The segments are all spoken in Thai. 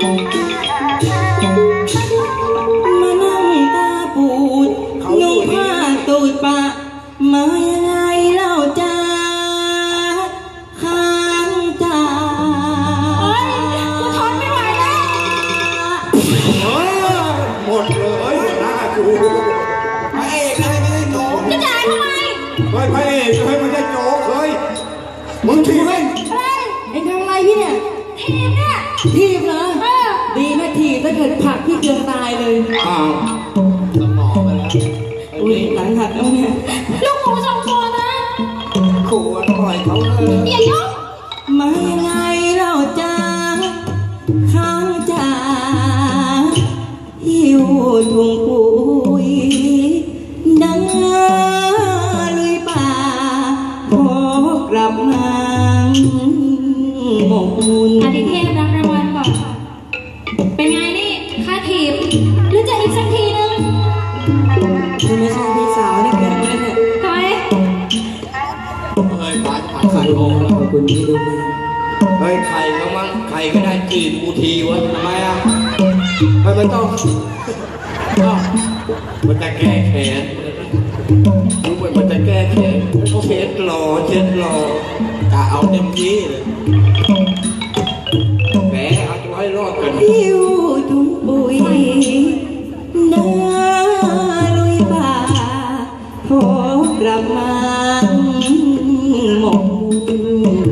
ม ทีมเนี่ย ทีบเหรอเออ ดีนะทีบถ้าเกิดผลักพี่เกือบตายเลย อ้าวอุ้ยหลังหักแล้วเนี่ย ลูกหมูสองตัวนะ ขู่ว่าปล่อยเขาเลยอย่ายกมายังไงเล่าจ้าค้างจ้าหิวถุงปุ๋ยดังลุยป่าพอกลับมา หมกมุ่นอดิเทพรับรางวัลก่อนเป็นไงนี่ค่าทีมหรือจะอีกสักทีนึงนี่ไม่ใช่พี่สาวนี่เกิดมาเนี่ยทำไมเฮ้ยปาดปาดใครโอ้ขอบคุณที่ดูมาเฮ้ยใครก็มั้งใครก็ได้จีบกูทีวะทำไมอะเฮ้ยมันต้องอ้าวมันจะแก้แค้นรู้ไหมมันจะแก้แค้นเช็ดรอเช็ดรอ กะเอาเต็มที่เลยแหมเอาตัวให้รอดกันหิวถุงปุ๋ยดังลุยป่าพอกลับมาหมกมุ่น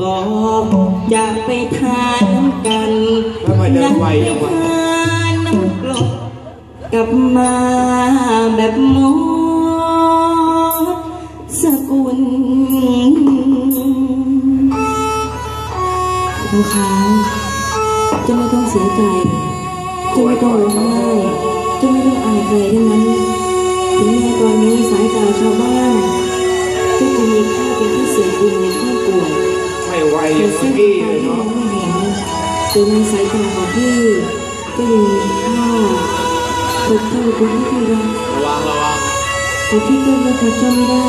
บอกจะไปทานน้ำกันทำไมเดินไวจัไปงวะทานน้ำกรดกลับมาแบบหมดสกุล ลูกค้าจะไม่ต้องเสียใจจะไม่ต้องร้องไห้จะไม่ต้องอายใครทั้งนั้นถึงแม้ตอนนี้สายตาชาวบ้านก็จะมีค่าเป็นแค่เศษดินในข้าวป่วยไม่ไหวอแต่ย่างเส้นที่ทางเลยที่เนาะมองไม่เห็นแต่ในสายตาของพี่ก็ยังมีค่าคนเท่าคนที่พี่รักระวังระวังแต่พี่ก็เลิกกับเจ้าไม่ได้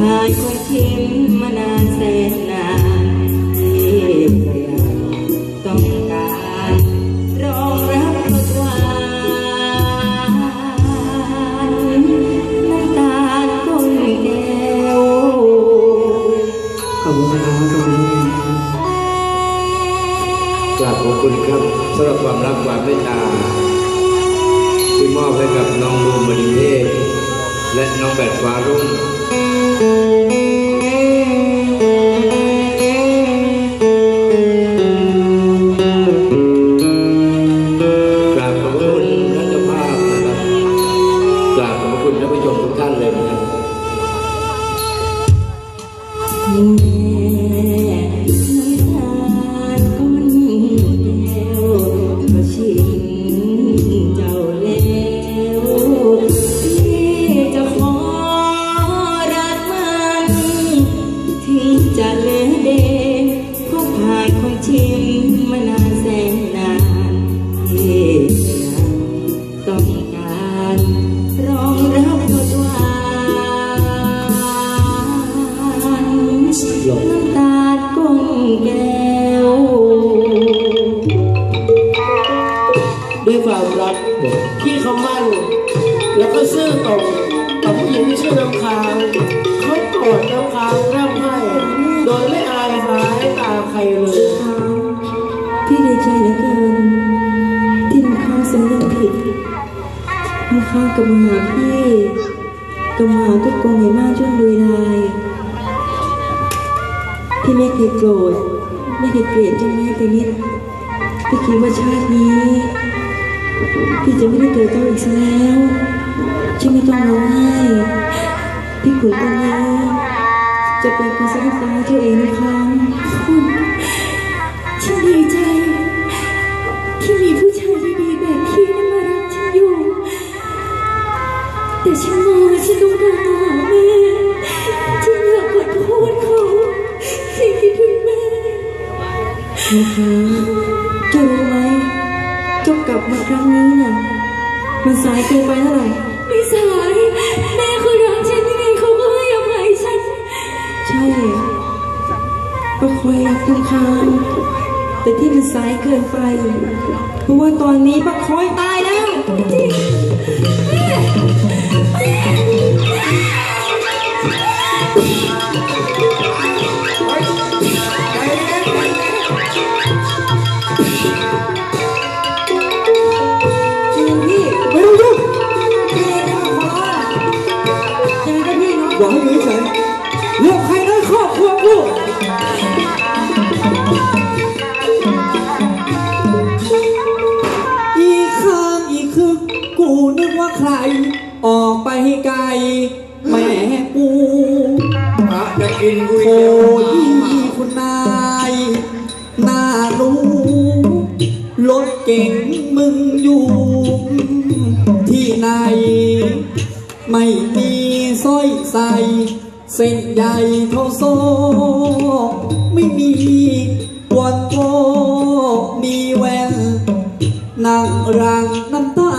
ก็ผ่านคนชิมมานานแสนนานที่ก็ยังต้องการรองรับรสหวานน้ำตาลก้นแก้วขอบคุณครับขอบคุณครับกราบขอบคุณครับสำหรับความรักความเมตตาที่มอบให้กับน้องบูมบริเทศและน้องแบดฟ้ารุ่ง รักที่เขามั่น แล้วก็ซื่อตรงกับผู้หญิงที่ชื่อน้ำค้างเขาโกรธน้ำค้างร่ำไห้โดยไม่อายสายตาใครเลยพี่ดีใจเหลือเกินที่มันข้างสำนึกผิดมันข้างกับมาหาพี่กับมาหาทุกคนในบ้านช่วงลุยลายพี่ไม่เคยโกรธไม่เคยเกลียดเจ้าแม่แต่นิดพี่คิดว่าชาตินี้ พี่จะไม่ได้เจอเจ้าอีกแล้วฉันไม่ต้องร้องไห้พี่ขุนตอนนี้จะเป็นคนสร้างฟ้าเจ้าเองนะคะคุณฉันดีใจ ที่มีผู้ชายดีๆแบบพี่นั้นมารักฉันอยู่ แต่ฉันมาฉันต้องการหาแม่ฉันอยากขอโทษเขาฉันคิดถึงแม่นะคะ เจ้ากลับมาครั้งนี้น่ะมันสายเกินไปเท่าไหร่ไม่สายแม่เขารักฉันยังไงเขาก็ให้อภัยฉัน ใช่ก็คอยรักทุกครั้งแต่ที่มันสายเกินไป เพราะว่าตอนนี้ป้าคอยตายแล้วจริงจ พระจะกินกูอีกโอ้แล้วยคุณนายน่ารู้รถเก่งมึงอยู่ ที่ไหน ไม่มีสร้อยใส่เส้นใหญ่เท่าโซ่ ไม่มีวันโกมีแวนนั่งรังน้ำตา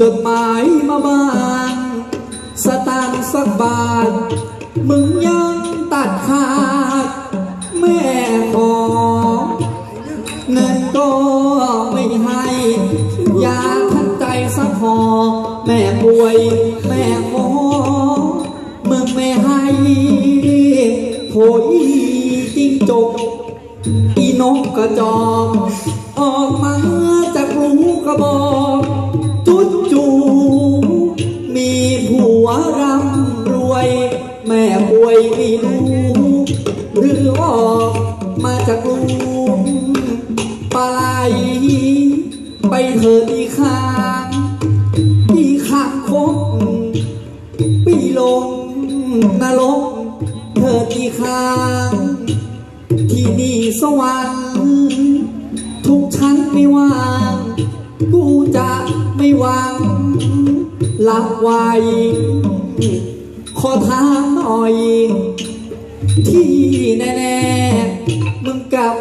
จดหมายมาบ้างสตางค์สักบาท มึงยังตัดขาด แม่ขอ เงินก็ไม่ให้ยาทันใจสักหอ แม่ป่วย แม่ขอมึงไม่ให้โถยจริงจก อีนกกระจอกออกมาจากรูกระบอก มาจากรูปลาไหลไปเถิดอีกข้างอีข้างคกปีลงนรกเถิดอีกข้าง ที่นี่สวรรค์ทุกชั้นไม่ว่าง กูจะไม่วังรับไว้ขอถามหน่อย ที่แน่ๆมึงกลับ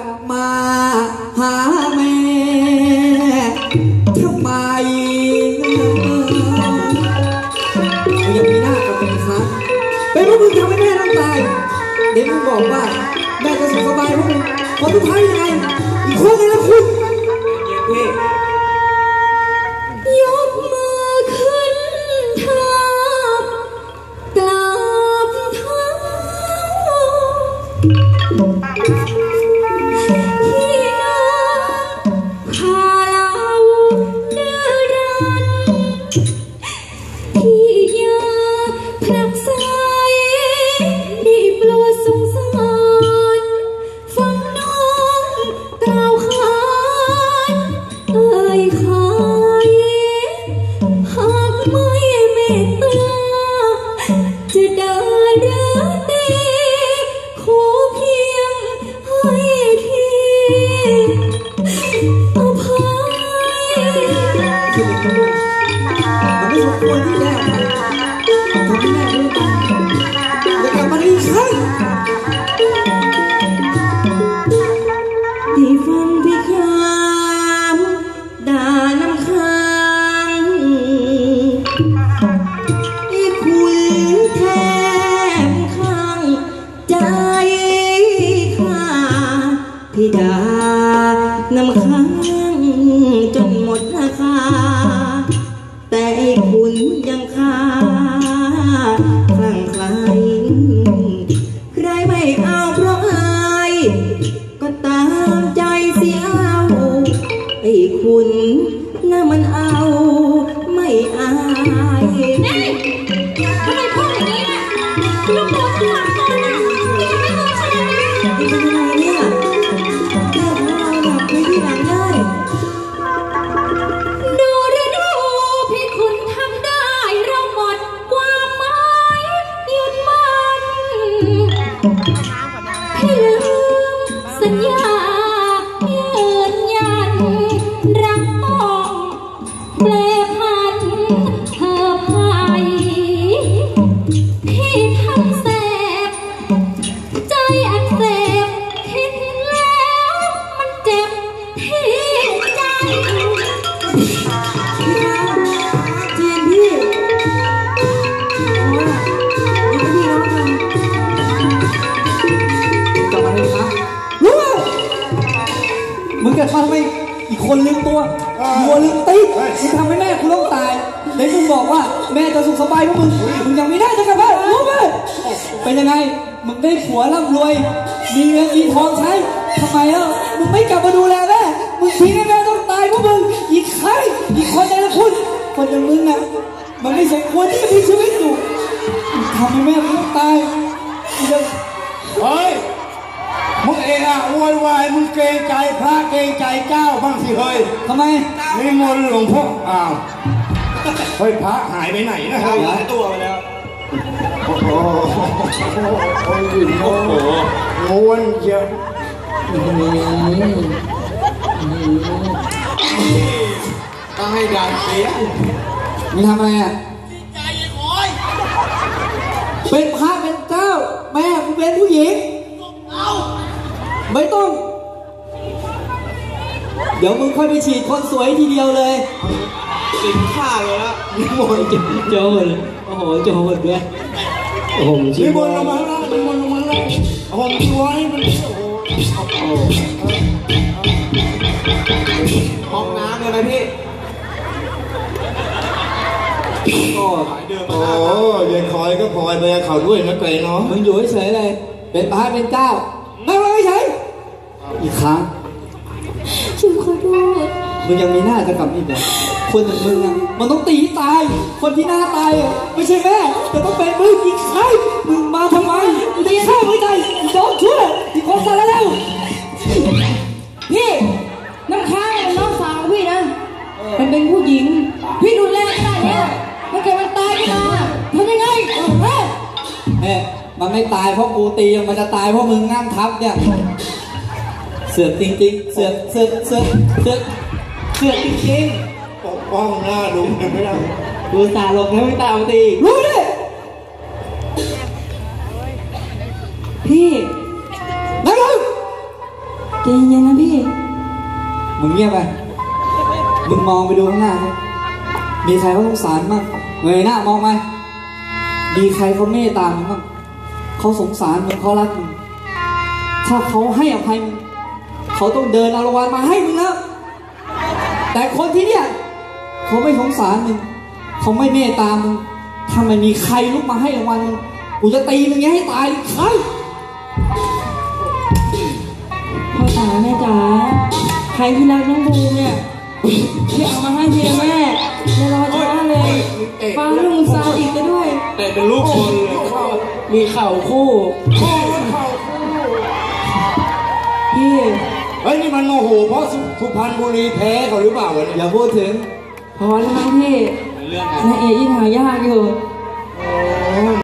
ที่ฟังพี่คำดานำค้างที่คุณแทบข้างใจข้าพี่ดานำค้างจนหมดราคา แต่ไอ้คุณยังค้าง คลั่งไคล้ คนลืมตัวหัวลืมติ๊กมึงทำให้แม่กูต้องตายไหนมึงบอกว่าแม่จะสุขสบายพวกมึง มึงยังไม่ได้จะกลับบ้านรู้ไหมเป็นยังไง มึงได้ผัวร่ำรวย มีเงินมีทองใช้ทำไมอะมึงไม่กลับมาดูแลแม่ มึงทิ้งให้แม่ต้องตายพวกมึง อีกใครอีกคนใจละคุณคนอย่างมึงอะมันไม่สมควรที่จะมีชีวิตอยู่มึงทำให้แม่มึงต้องตายมึงจะเฮ้ย มึงเองอะโวยวายมึงเกรงใจพระเกรงใจเจ้าบ้างสิเฮ้ยทำไมนิมนต์หลวงพ่ออ้าวเฮ้ยพระหายไปไหนนะหายตัวไปแล้วโอ้โหโอ้โหโอ้โหม้วนเยอะต้องให้ดังเสียงมึงทำอะไรอะเป็นพระเป็นเจ้า แม่กูเป็นผู้หญิง ไม่ต้อง เดี๋ยวมึงค่อยไปฉีดคนสวยทีเดียวเลยติดข้าเลยละนิมนต์โจรโอ้โหโจรด้วยโอ้โหนิมนต์ลงมาแล้วนิมนต์ลงมาแล้วโอ้โหมีไว้มันโอ้โหห้องน้ำเลยไหมพี่ก็โอ้ยายคอยก็พลอยไปกับเขาด้วยนะเกรเนาะมึงอยู่เฉยๆเลย เป็นพระเป็นเจ้าไม่ไม่เฉย อีกครั้งฉันขอโทษมึงยังมีหน้าจะกลับอีกเหรอคนอย่างมึงอะมันต้องตีให้ตาย คนที่หน้าตายอะไม่ใช่แม่ แต่ต้องเป็นมึงอีกใครมึงมาทำไมมึงจะฆ่ามึงใจอีกโดนช่วยอีกคนตายแล้วพี่น้ำค้างเป็นน้องสาวพี่นะ มันเป็นผู้หญิง พี่ดูแลไม่ได้เนี่ยถ้าเกิดมันตายขึ้นมาทำยังไงเฮ้ย เอ๊ะมันไม่ตายเพราะกูตีมันจะตายเพราะมึงนั่งทับเนี่ยเสือกจริงๆ เสือกเสือกเสือกเสือกเสือกจริงปกป้องหน้าดูไม่ได้ๆกูสาลงให้มึงตายมาตีรู้ดิพี่นั่งลงใจเย็นๆนะพี่ มึงเงียบไป มึงมองไปดูข้างหน้าสิมีใครเขาสงสารมั้งเงยหน้ามองไปมีใครเขาเมตตามึงมั้งเขาสงสารมึงเขารักมึงถ้าเขาให้อภัยมึง เขาต้องเดินเอารางวัลมาให้มึงแล้ว แต่คนที่เนี่ย เขาไม่สงสารมึงเขาไม่เมตตามึงถ้าไม่มีใครลุกมาให้รางวัลมึงกูจะตีมึงอย่างนี้ให้ตายใครพ่อจ๋าแม่จ๋าใครที่รักน้องบูมเนี่ยพี่เอามาให้ทีละแม่อย่ารอช้าเลยฟังเรื่องซาวอีกก็ด้วยแต่เป็นลูกคนเลยมีเข่าคู่ พี่เฮ้ยนี่มันโมโหเพราะสุสุพรรณบุรีแพ้เขาหรือเปล่าวะเนี่ยอย่าพูดถึง พอแล้วมั้งพี่นายเอกยิ่งหายากอยู่ โอ้